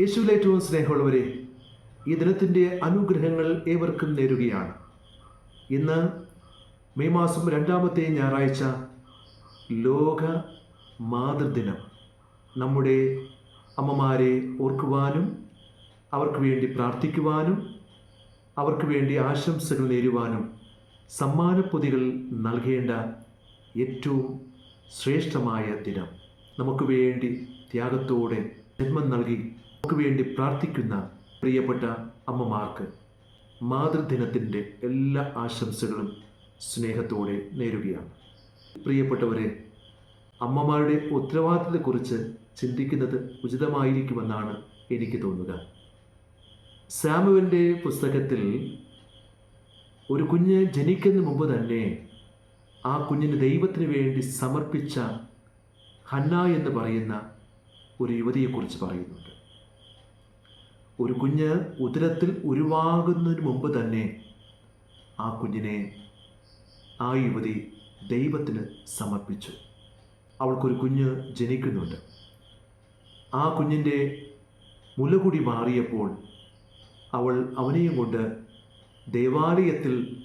യേശുവിലേറ്റവും സ്നേഹമുള്ളവരെ ഈ ദിനത്തിന്റെ അനുഗ്രഹങ്ങൾ ഏവർക്കും നേരുകയാണ്. ഇന്ന് മെയ് മാസം രണ്ടാമത്തെ ഞായറാഴ്ച ലോക മാതൃദിനം. നമ്മുടെ അമ്മമാരെ ഓർക്കുവാനും അവർക്ക് വേണ്ടി പ്രാർത്ഥിക്കുവാനും അവർക്ക് വേണ്ടി ആശംസകൾ നേരുവാനും സമ്മാനപ്പൊതികൾ നൽകേണ്ട ഏറ്റവും ശ്രേഷ്ഠമായ ദിനം. നമുക്ക് വേണ്ടി ത്യാഗത്തോടെ ജന്മം നൽകി നമുക്ക് വേണ്ടി പ്രാർത്ഥിക്കുന്ന പ്രിയപ്പെട്ട അമ്മമാർക്ക് മാതൃദിനത്തിന്റെ എല്ലാ ആശംസകളും സ്നേഹത്തോടെ നേരുകയാണ്. പ്രിയപ്പെട്ടവരെ അമ്മമാരുടെ ഉത്തരവാദിത്തത്തെക്കുറിച്ച് ചിന്തിക്കുന്നത് ഉചിതമായിരിക്കുമെന്നാണ് എനിക്ക് തോന്നുക. സാമുവിന്റെ പുസ്തകത്തിൽ ഒരു കുഞ്ഞ് ജനിക്കുന്ന മുമ്പ് തന്നെ ആ കുഞ്ഞിന് ദൈവത്തിന് വേണ്ടി സമർപ്പിച്ച ഹന്ന എന്ന് പറയുന്ന ഒരു യുവതിയെക്കുറിച്ച് പറയുന്നുണ്ട്. ഒരു കുഞ്ഞ് ഉദരത്തിൽ ഉരുവാകുന്നതിന് മുമ്പ് തന്നെ ആ കുഞ്ഞിനെ ആ യുവതി ദൈവത്തിന് സമർപ്പിച്ചു. അവൾക്കൊരു കുഞ്ഞ് ജനിക്കുന്നുണ്ട്. ആ കുഞ്ഞിന്റെ മുലകുടി മാറിയപ്പോൾ അവൾ അവനെയും കൊണ്ട് ദേവാലയത്തിൽ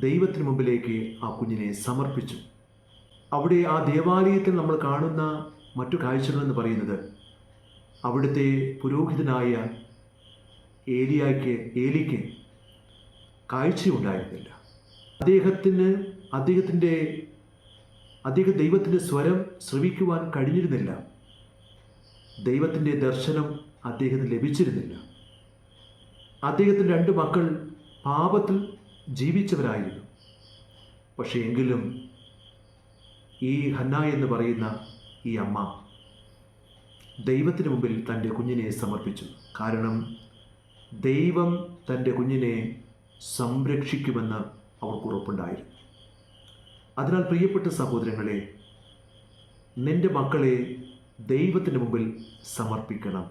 ദൈവത്തിന് മുമ്പിലേക്ക് ആ കുഞ്ഞിനെ സമർപ്പിച്ചു. അവിടെ ആ ദേവാലയത്തിൽ നമ്മൾ കാണുന്ന മറ്റു കാഴ്ചകളെന്ന് പറയുന്നത് അവിടുത്തെ പുരോഹിതനായ ഏലിയായ്ക്ക് ഏലിക്ക് കാഴ്ചയുണ്ടായിരുന്നില്ല. അദ്ദേഹത്തിന് അദ്ദേഹത്തിന്റെ അദ്ദേഹം ദൈവത്തിന്റെ സ്വരം ശ്രവിക്കുവാൻ കഴിഞ്ഞിരുന്നില്ല. ദൈവത്തിന്റെ ദർശനം അദ്ദേഹത്തിന് ലഭിച്ചിരുന്നില്ല. അദ്ദേഹത്തിന്റെ രണ്ട് മക്കൾ പാപത്തിൽ ജീവിച്ചവരായിരുന്നു. പക്ഷേ എങ്കിലും ഈ ഹന്ന എന്ന് പറയുന്ന ഈ അമ്മ ദൈവത്തിന് മുമ്പിൽ തന്റെ കുഞ്ഞിനെ സമർപ്പിച്ചു. കാരണം ദൈവം തന്റെ കുഞ്ഞിനെ സംരക്ഷിക്കുമെന്ന് അവർക്ക് ഉറപ്പുണ്ടായിരുന്നു. അതിനാൽ പ്രിയപ്പെട്ട സഹോദരങ്ങളെ നിന്റെ മക്കളെ ദൈവത്തിന് മുമ്പിൽ സമർപ്പിക്കണം.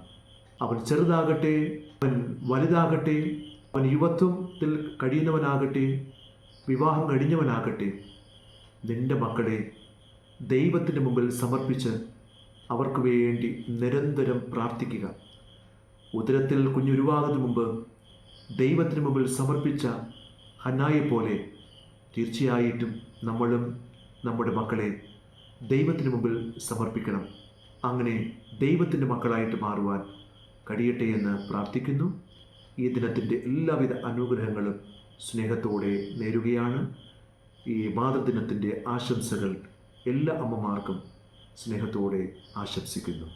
അവൻ ചെറുതാകട്ടെ അവൻ വലുതാകട്ടെ അവൻ യുവത്വത്തിൽ കഴിയുന്നവനാകട്ടെ വിവാഹം കഴിഞ്ഞവനാകട്ടെ നിന്റെ മക്കളെ ദൈവത്തിന് മുമ്പിൽ സമർപ്പിച്ച് അവർക്ക് വേണ്ടി നിരന്തരം പ്രാർത്ഥിക്കുക. ഉദരത്തിൽ കുഞ്ഞുരുവാകുന്നതിന് മുമ്പ് ദൈവത്തിന് മുമ്പിൽ സമർപ്പിച്ച ഹന്നായെപ്പോലെ തീർച്ചയായിട്ടും നമ്മളും നമ്മുടെ മക്കളെ ദൈവത്തിന് മുമ്പിൽ സമർപ്പിക്കണം. അങ്ങനെ ദൈവത്തിന്റെ മക്കളായിട്ട് മാറുവാൻ കഴിയട്ടെ എന്ന് പ്രാർത്ഥിക്കുന്നു. ഈ ദിനത്തിന്റെ എല്ലാവിധ അനുഗ്രഹങ്ങളും സ്നേഹത്തോടെ നേരുകയാണ്. ഈ മാതൃദിനത്തിന്റെ ആശംസകൾ എല്ലാ അമ്മമാർക്കും സ്നേഹത്തോടെ ആശംസിക്കുന്നു.